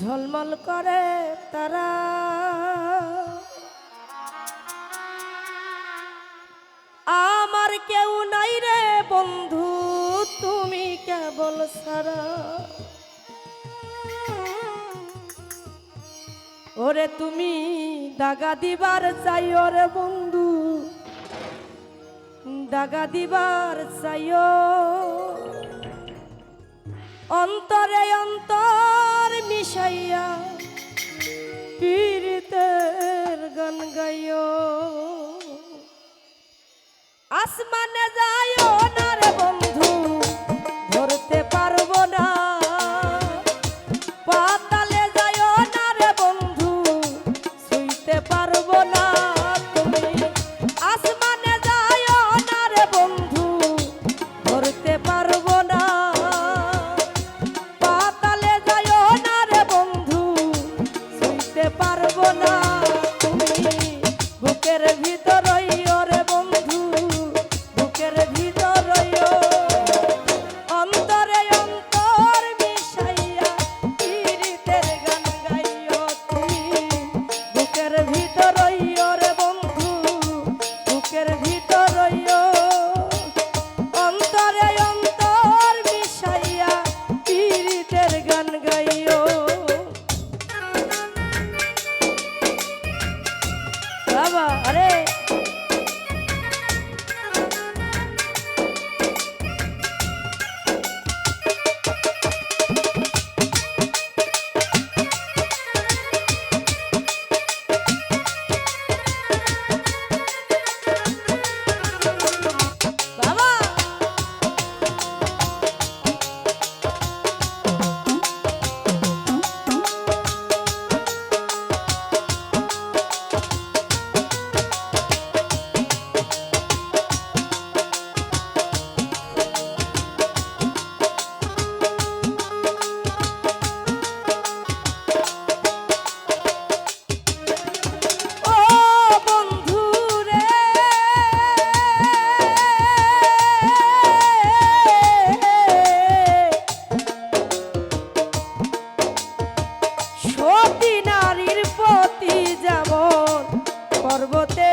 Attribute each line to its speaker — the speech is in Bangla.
Speaker 1: ঝলমল করে তারা। আমার কেউ নাই রে বন্ধু, তুমি কেবল সারা। ওরে তুমি দাগা দিবার চাই ওরে বন্ধু, দাগা দিবার চাইও। অন্তরে অন্তর মিশাইয়া পীরিতের গান গাইও। আসমানে যাইও না রে বন্ধু, ধরতে পারব না। পাতালে যাইও না রে বন্ধু, শুইতে পারব না। হতে